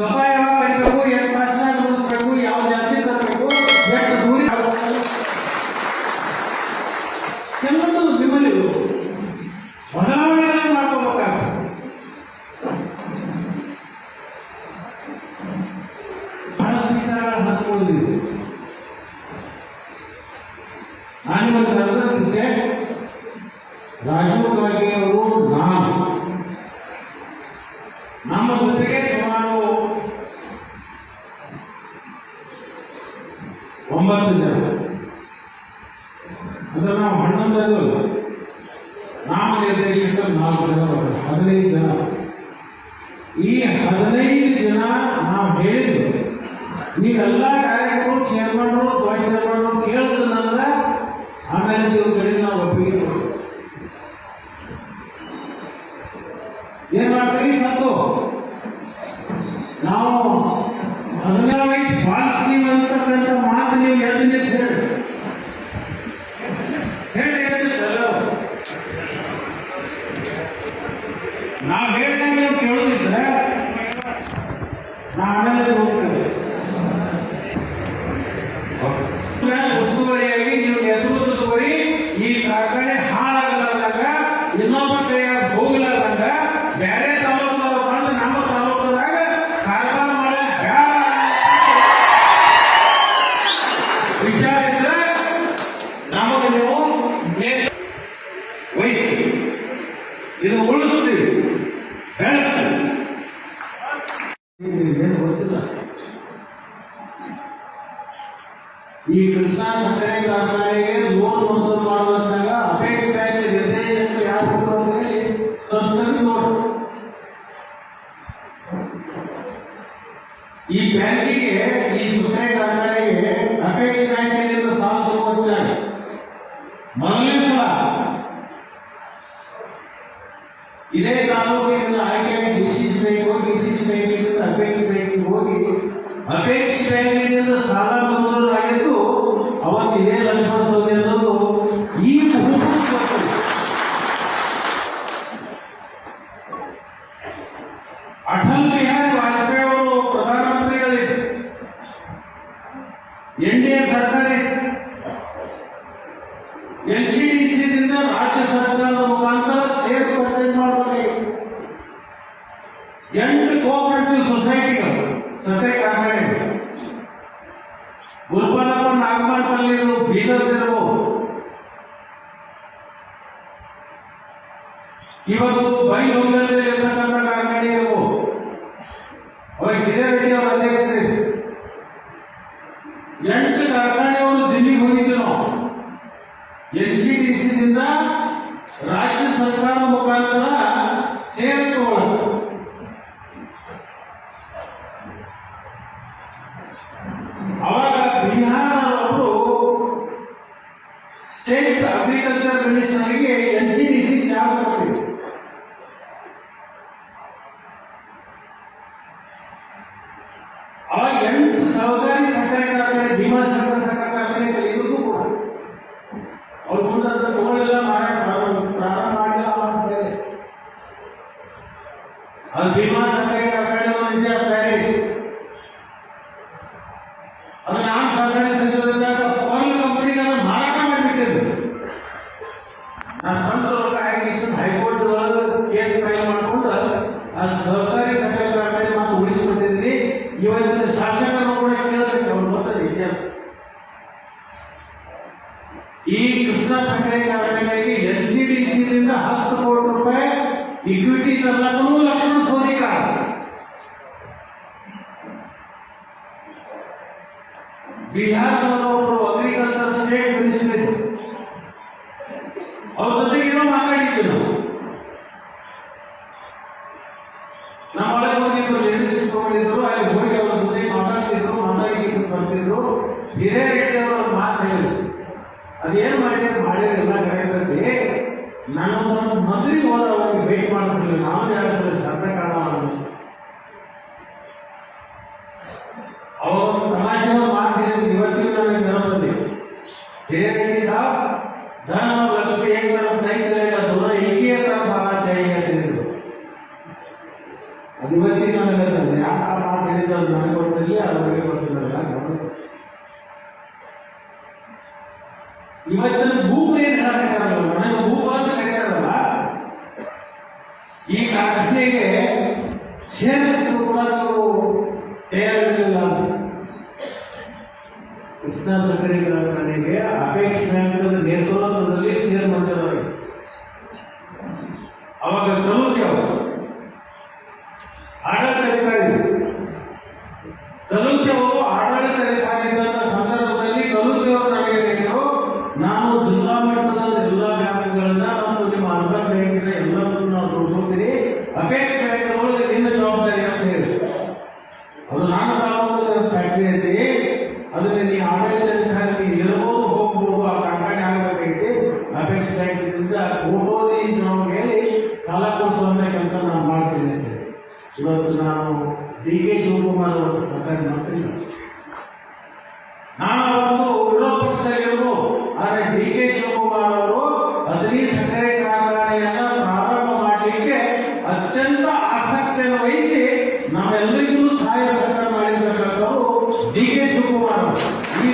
કપાયા ನಿರ್ದೇಶಕರು ನಾಲ್ಕು ಜನ ಬರ್ತಾರೆ, ಹದಿನೈದು ಜನ ಈ ಹದಿನೈದು ಜನ ನಾವು ಹೇಳಿದ್ದು, ನೀವೆಲ್ಲ ಕಾರ್ಯಕ್ರಮ ಚೇರ್ಮನ್ ವೈಸ್ ಚೇರ್ಮನ್ ಕೇಳ್ತಂದ್ರೆ ಆಮೇಲೆ ನೀವು ಕಡೆ ನಾವು ಒಪ್ಪಿಗೆ. ಏನ್ ಮಾಡ್ತೀವಿ ಸತ್ತು ಉಸ್ತುವಾರಿಯಾಗಿ ನೀವು ನೇತೃತ್ವ ತಗೋರಿ ಈ ಕಾರ್ಖಾನೆ ಹಾಳಾಗಲಾರ್ದಾಗ ಇನ್ನೊಬ್ಬ ಕೈಯಾಗ ಹೋಗಲಾರ್ದಾಗ ಬೇರೆ ತಾಲೂಕದವ್ರು ಬಂದು ನಮ್ಮ ತಾಲೂಕದಾಗ ಕಾರ್ಖಾನೆ ಮಾಡಲು ಬ್ಯಾಡ ವಿಚಾರ ಇದ್ರೆ ನಮಗೆ ನೀವು ನೇ- ವಹಿಸಿ ಇದು ಉಳಿಸ್ತೀವಿ ಬೆಳೆಸ್ತೀವಿ ಏನು ಗೊತ್ತಿಲ್ಲ ಈ ಕೃಷ್ಣ ಸಕ್ಕರೆ ಕಾರ್ಖಾನೆಗೆ ಲೋನ್ ಮಂಜೂರು ಮಾಡುವಂತಾಗ ಅಪೇಕ್ಷೆ ಆಗಿ ನಿರ್ದೇಶಕರು ಯಾರು ಅಂದ್ರೆ ಸ್ವಲ್ಪ ನೋಡು ಈ ಬ್ಯಾಂಕಿಗೆ, ಈ ಸಕ್ಕರೆ ಕಾರ್ಖಾನೆಗೆ ಅಪೇಕ್ಷೆ ಬ್ಯಾಂಕಿನಿಂದ ಸಾಲ ಶುರುವಾಗಿದ್ದಾರೆ ಮೊದಲನೇ ಸಲ ಇದೇ ತಾಲೂಕಿನಿಂದ ಆಯ್ಕೆಯಾಗಿ ಡಿಸಿಸಿ ಬ್ಯಾಂಕ್ ಹೋಗಿ ಬ್ಯಾಂಕಿಗೆ ಹೋಗಿ ಅಪೇಕ್ಷೆ ಬ್ಯಾಂಕಿನಿಂದ ಸಾಲ ಮಂಜೂರಾಗಿದ್ದು ಅವತ್ತು ಇದೇ ಲಕ್ಷ್ಮಣ ಸೌದೆ ಅನ್ನೋದು ಈ ಮುಹೂರ್ತ ಸಿ ರಾಜ್ಯ ಸರ್ಕಾರದ ಮುಖಾಂತರ ಸೇರ್ ಪರ್ಚೇಸ್ ಎಂಟು ಕೋಆಪರೇಟಿವ್ ಸೊಸೈಟಿಗಳು ಸದ್ಯ ಕಾರ್ಖಾನೆ ಗುರುಪಾಲಪ್ಪ ನಾಗಮಲ್ಪಲ್ಲಿರು ಬೀದರ್ದಿರ್ಬೋದು ಇವತ್ತು ಬೈಲೊಂಗಲ್ಲಿ ಇರ್ತಕ್ಕಂಥ ಕಾರ್ಖಾನೆ ಇರ್ಬೋದು ಅವಾಗ ಹಿರೇರೆಡ್ಡಿ ಅವರ ಅಧ್ಯಕ್ಷರು ಎಂಟು ಕಾರ್ಖಾನೆಯವರು ದಿಲ್ಲಿಗೆ ಹೋಗಿದ್ದು ನಾವು ಎಲ್ ಸಿ ಡಿ ಸಿದಿಂದ ರಾಜ್ಯ ಸರ್ಕಾರ ಮುಖಾಂತರ ಸೇರ್ ತಗೊಳ್ಳೋದು ಅವಾಗ ಬಿಹಾರದವರು state agriculture ಮಿನಿಸ್ಟರ್ಗೆ N C D C charge ಕೊಟ್ಟಿದ್ರು ಅವಾಗ ಎಂಟು ಸಹಕಾರಿ ಸಕ್ಕರೆ ಕಾರ್ಖಾನೆ ಭೀಮಾ ಸಕ್ಕರೆ ಸಕ್ಕರೆ ಕಾರ್ಖಾನೆ ಇದಕ್ಕೂ ಕೂಡ ಅವ್ರು ಮುಂದೆ ಅದನ್ನ ತಗೊಳ್ಳಿಲ್ಲ ಮಾರಾಟ ಮಾಡೋದು ಪ್ರಾರಂಭ ಮಾಡಿಲ್ಲ ಅಂತ ಬೇರೆ ಅದು ಭೀಮಾ ಸಕ್ಕರೆ ಅದು ಸರ್ಕಾರಿ ಅದೇನ್ ಮಾಡಿದ್ರೆ ಎಲ್ಲ ಕರೆಕ್ಟಲ್ಲಿ ನನ್ನ ಮಂತ್ರಿಗೆ ಹೋದ ಅವ್ರಿಗೆ ಭೇಟಿ ಮಾಡಿಸ್ಲಿಲ್ಲ ನಾನು ಎರಡು ಸಲ ಶಾಸಕ ಅವರು ತಮಾಷೆ ಮಾಡ್ತೀನಿ ಇವತ್ತಿಗೂ ನನಗೆ ನೆನಪಲ್ಲಿ ಹಿರೇರೆಡ್ಡಿ ಸಾಹಬ್ धन ಇವತ್ತಿನ ಭೂಮಿ ಏನ್ ಹೇಳಕ್ಕಾಗಲ್ಲ ಮನೆ ಭೂಮ ಅಂತ ಕರೀತಾರಲ್ಲ ಈ ಕಾರಣಕ್ಕೆ ಕ್ಷೇತ್ರಕ್ಕೂ ಕೂಡ ನಾವು ತಯಾರಿರಲಿಲ್ಲ. ಕೃಷ್ಣ ಸಕ್ಕರೆಗಳ ಮನೆಗೆ ಅಪೇಕ್ಷೆ ನೇತೃತ್ವದಲ್ಲಿ ಸೇರ್ ಮಾಡ್ತಾರೆ ಸಾಲ ಕೊಡಿಸೋ ಕೆಲಸ ನಾನು ಮಾಡ್ತೀನಿ ಇವತ್ತು ನಾನು ಡಿ ಕೆ ಶಿವಕುಮಾರ್ ಅವರು ಸರ್ಕಾರ ಮಂತ್ರಿ ನಾನು ಅವತ್ತು ವಿರೋಧ ಪಕ್ಷದಲ್ಲಿರು ಆದರೆ ಡಿ ಕೆ ಶಿವಕುಮಾರ್ ಅವರು ಹದಿನೈದು ಸಕ್ಕರೆ ಕಾರ್ಖಾನೆಯನ್ನು ಪ್ರಾರಂಭ ಮಾಡಲಿಕ್ಕೆ ಅತ್ಯಂತ ಆಸಕ್ತಿಯನ್ನು ವಹಿಸಿ ನಾವೆಲ್ಲರಿಗೂ ಸಹಾಯ ಸಹಕಾರ ಮಾಡಿರ್ತಕ್ಕಂಥವರು ಡಿ ಕೆ ಶಿವಕುಮಾರ್ ಅವರು. ಈ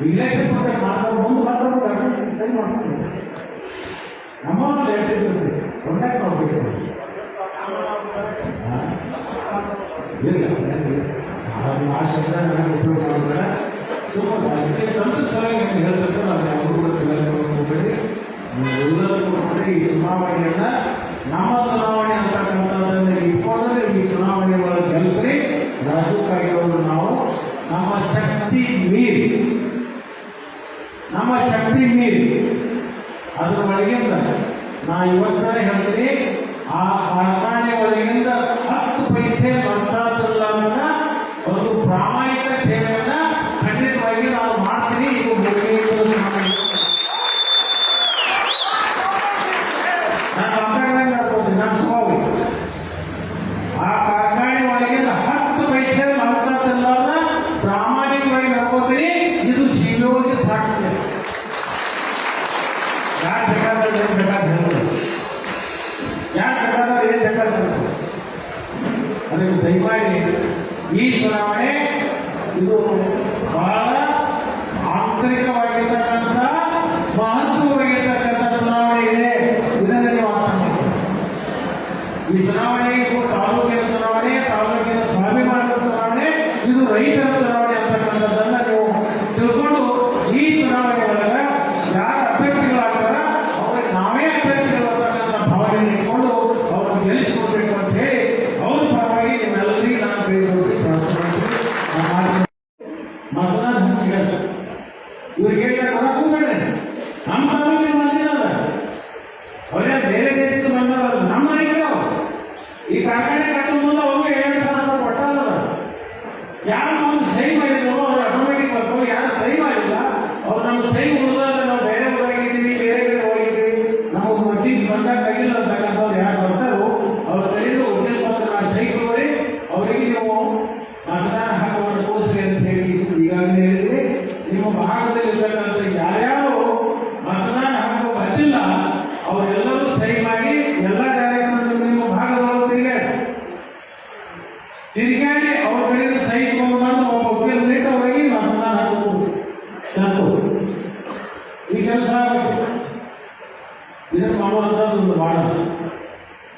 ರಿಲೇಷನ್ ಮಾಡ್ಕೊಂಡು ಮುಂದೆ ಮಾತಾಡೋದು ಸರಿ ನಮ್ಮ ನಮ್ಮನ್ನ ಹೇಳ್ತಿದ್ರು ಕಾಂಟ್ಯಾಕ್ಟ್ ಮಾಡಬೇಕು ಇಲ್ಲ ಆ ಶಬ್ದ ನನಗೆ ತುಂಬ ಅದಕ್ಕೆ ನನ್ನ ಸಲಹೆ ಹೇಳ್ಬೇಕು. ನಾನು ಯಾರು ಕೂಡ ತಿಳ್ಕೊಬೇಡಿ ಎಲ್ಲರೂ ನೋಡಿ ಈ ಚುನಾವಣೆಯನ್ನ ನಮ್ಮ ಚುನಾವಣೆ ಅಂತಕ್ಕಂಥದ್ದನ್ನ ಇಟ್ಕೊಂಡ್ರೆ ಈ ಚುನಾವಣೆ ಒಳಗೆ ಗೆಲ್ಲಿಸ್ರಿ ರಾಜು ಕಾಯಿ ನಮ್ಮ ಶಕ್ತಿ ಮೀರಿ ನಮ್ಮ ಶಕ್ತಿ ಮೀರಿ ಅದರ ಒಳಗಿಂದ. ನಾ ಇವತ್ತನೇ ಹೇಳ್ತೀನಿ ಆ ಕಾರ್ಖಾನೆ ಒಳಗಿಂದ ಹತ್ತು ಪೈಸೆ অতিরিক্ত E não sei. ಇದನ್ನು ಮಾಡುವಂಥದ್ದು ಒಂದು ಬಾಳ.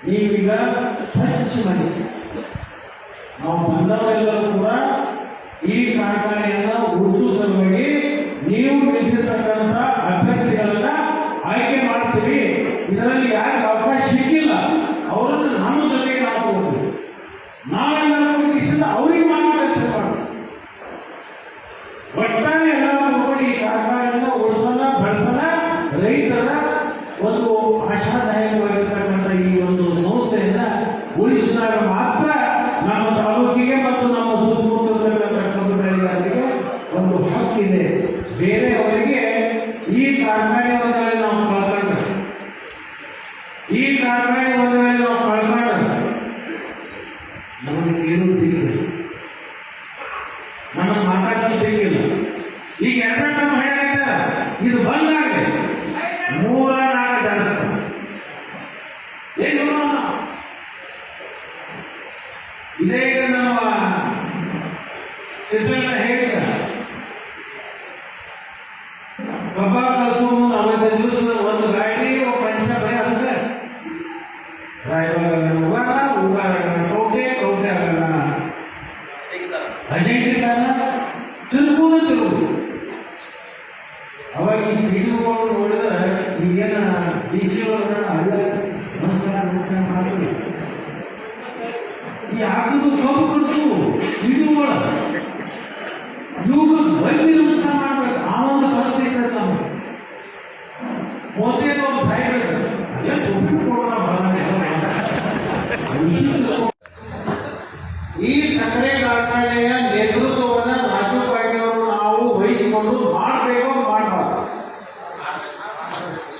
ನೀವೀಗ ಸ್ವಚ್ಛ ಮನಸ್ಸು ನಾವು ಬಂದವರೆಲ್ಲರೂ ಕೂಡ ಈ ಕಾರ್ಖಾನೆಯನ್ನು ಉಳಿಸುವ ಸಲುವಾಗಿ ನೀವು ತಿಳಿಸಿರ್ತಕ್ಕಂಥ ಅಭ್ಯರ್ಥಿಗಳನ್ನ ಆಯ್ಕೆ ಮಾಡ್ತೀವಿ ಇದರಲ್ಲಿ ಯಾರು ಕಷ್ಟದಾಯಕವಾಗಿರ್ತಕ್ಕಂಥ ಈ ಒಂದು ಸಂಸ್ಥೆಯನ್ನ ಉಳಿಸಿದಾಗ ಮಾತ್ರ ನಮ್ಮ ತಾಲೂಕಿಗೆ ಮತ್ತು ನಮ್ಮ ಸುತ್ತಮುತ್ತ ಒಂದು ಹಕ್ಕಿದೆ. ಬೇರೆ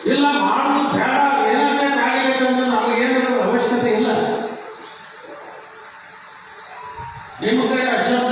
ಇಲ್ಲ ಮಾಡೋದು ಬೇಡ ಏನಾಗಬೇಕು ಅಂತ ನಮಗೆ ನಮಗೇನು ಅವಶ್ಯಕತೆ ಇಲ್ಲ. ನಿಮ್ಮ ಕಡೆ ಅಶ್ವತ್ಥ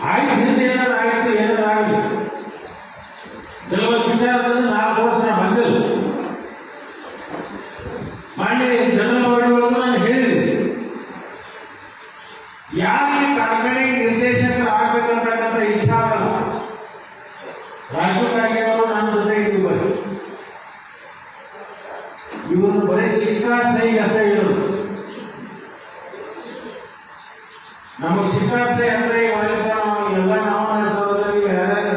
ಮುಂದೆ ಏನಾರು ಆಗಿತ್ತು ಏನಾರು ಆಗಲಿ. ಕೆಲವೊಂದು ವಿಚಾರದಲ್ಲಿ ನಾಲ್ಕು ವರ್ಷ ಬಂದಿಲ್ಲ. ಮಾಡಿ ಜನರಲ್ ಬಾಡಿ ಒಳಗೆ ನಾನು ಹೇಳಿದೆ ಯಾರಿಗೆ ಕಾರ್ಖಾನೆ ನಿರ್ದೇಶಕರು ಆಗ್ಬೇಕಂತಕ್ಕಂಥ ಇಚ್ಛೆ ಆಗಲ್ಲ ರಾಜು ಕಾಗೆ ಅವರು ನನ್ನ ಜೊತೆ ಇದ್ದಾರೆ ಇವರು ಬರೀ ಶಿಕ್ಷಾ ಸಹಿ ಅಷ್ಟೇ ಇರೋದು ನಮಗೆ ಶಿಕ್ಷಾ ಸಹಿ ಅಂದ್ರೆ ಇವಾಗ ನಾವು ಎಲ್ಲ ನಾವು ನಡೆಸೋದ್ರಲ್ಲಿ ಯಾರ್ಯಾರ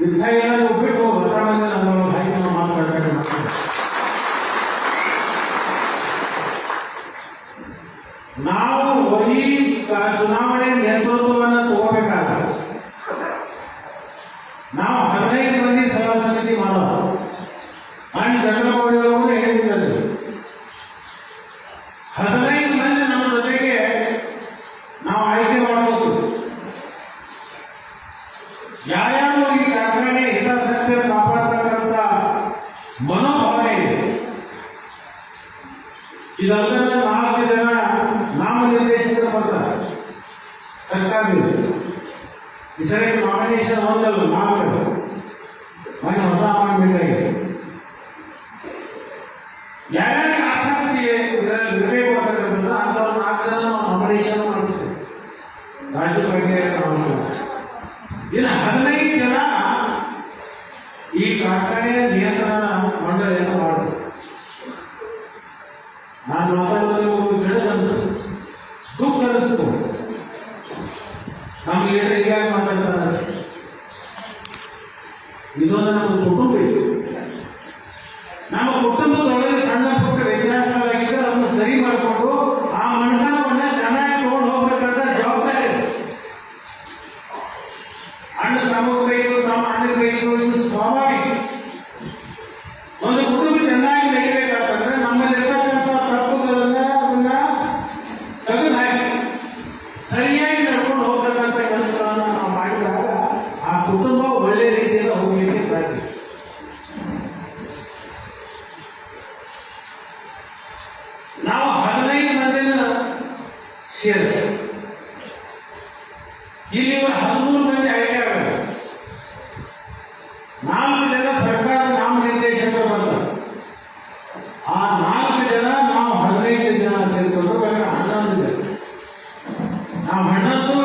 ಯುದ್ಧ ಎಲ್ಲ ಬಿಟ್ಟು ಹೊಸ ಮಂದಿ ನಮ್ಮ ಹಾಕಿ ನಾವು ಮಾತಾಡ್ಬೇಕು ಮಾಡ್ತೀವಿ. ನಾವು ಈ ಕ- ಚುನಾವಣೆ ನೇತೃತ್ವವನ್ನು ತಗೋಬೇಕಾದ್ರೆ ನಾವು ಹದಿನೈದು ಮಂದಿ ಸಲಹಾ ಸಮಿತಿ ಮಾಡೋದು. ನಾನು ಚಂದ್ರಮೌಳಿ ಅವರು ಹೇಳಿದ್ದಾರೆ ಹದಿನೈದು ಮಂದಿ ನಮ್ಮ ಜೊತೆಗೆ ನಾವು ಆಯ್ಕೆ ಮಾಡಬಹುದು ಯಾರ್ಯಾರು ಈ ಕಾರ್ಖಾನೆ ಹಿತಾಸಕ್ತಿ ಕಾಪಾಡ್ತಕ್ಕಂಥ ಮನೋಭಾವನೆ ಇದೆ ಇದಲ್ಲದೆ ನಾಲ್ಕು ಜನ ನಾಮನಿರ್ದೇಶಕರು ಬರ್ತಾರೆ ಸರ್ಕಾರದಿಂದ ಈ ಸರಿ ನಾಮಿನೇಷನ್ ಒಂದಲ್ಲ ನಾಲ್ಕು ಮೊನ್ನೆ ಹೊಸ ಅಪಾಯಿಂಟ್ಮೆಂಟ್ ಆಗಿದೆ ಯಾರ್ಯಾರಿಗೆ ಆಸಕ್ತಿ ಇದರಲ್ಲಿ ಇರಬೇಕು ಅಂತಕ್ಕಂಥದ್ದು ಅಂಥವ್ರು ನಾಲ್ಕು ಜನ ನಾವು ನಾಮಿನೇಷನ್ ಮಾಡಿಸ್ತೇವೆ ರಾಜು ಬಗ್ಗೆ ಇನ್ನು ಹದಿನೈದು ಆ ನಾಲ್ಕು ಜನ ನಾವು ಹದಿನೈದು ಜನ ಸೇರಿಕೊಂಡು ಬೇಕಾದ್ರೆ ಹನ್ನೊಂದು ಜನ. ನಾವು ಹನ್ನೊಂದು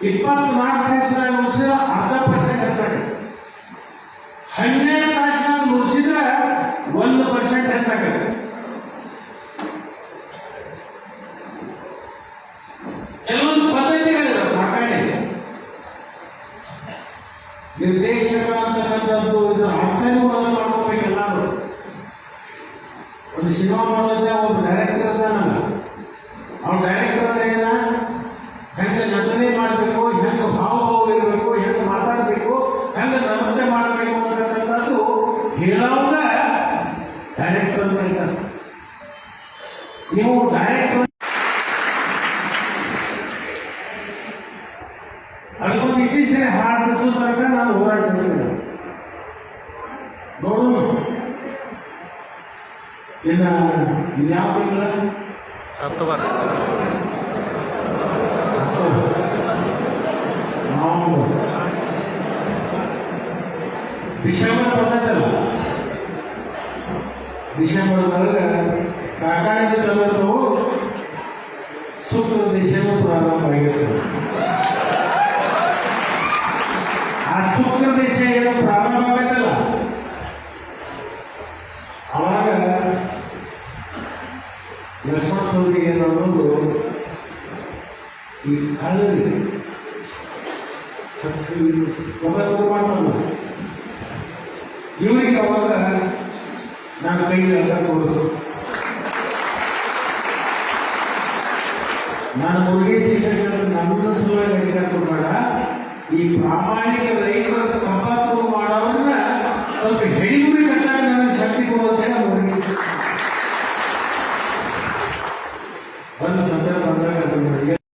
ಇಪ್ಪತ್ನಾಲ್ಕು ತಾಸಿನಾಗ ಮುಗಿಸಿದ್ರೆ ಅರ್ಧ ಪರ್ಸೆಂಟ್ ಹೆಚ್ಚಾಗಿ ಹನ್ನೆರಡು ತಾಸಿನಾಗ ಮುಗಿಸಿದ್ರೆ ಒಂದು ಪರ್ಸೆಂಟ್ ಹೆಚ್ಚಾಗತ್ತೆ ನೀವು ಡೈರೆಕ್ಟರ್ ಅದಕ್ಕೊಂದು ಇತ್ತೀಚೆಗೆ ಹಾಡು ಬಿಡಿಸೋ ತನಕ ನಾನು ಹೋರಾಡ್ತಿದ್ದೀನಿ ನೋಡೋಣ ಇನ್ನ ಯಾವ ತಿಂಗಳ ಅಕ್ಟೋಬರ್ ನವೆಂಬರ್ ಡಿಸೆಂಬರ್ ಬಂದಲ್ಲ ಡಿಸೆಂಬರ್ ಒಳಗೆ ಕಾರ್ಖಾನೆ ಚಂದ್ರವು ಶುಕ್ರ ದಿಶೆಯನ್ನು ಪ್ರಾರಂಭ ಆಗಿರ್ತದೆ ಆ ಶುಕ್ರ ದಿಶೆ ಏನು ಪ್ರಾರಂಭ ಆಗತ್ತಲ್ಲ ಅವಾಗ ಲಕ್ಷ್ಮಣ ಏನು ಅನ್ನೋದು ಈ ಕಾಲದಲ್ಲಿ ಇವರಿಗೆ ಅವಾಗ ನಾನು ಕೈ ಎಲ್ಲ ಕೊಡಿಸು ನಾನು ಮುರುಗೇಶ್ ನಮ್ಮ ಸಲುವಾಗಿ ಅಧಿಕಾರ ಈ ಪ್ರಾಮಾಣಿಕ ರೈತರ ಕಪಾತು ಮಾಡೋದನ್ನ ಸ್ವಲ್ಪ ಹೆಣ್ಣು ಕಟ್ಟಾಗ ನನಗೆ ಶಕ್ತಿ ಕೊಡುವಂತೆ ಮುರುಗೇಶ್ ಒಂದು ಸಂದರ್ಭ ಬಂದಾಗ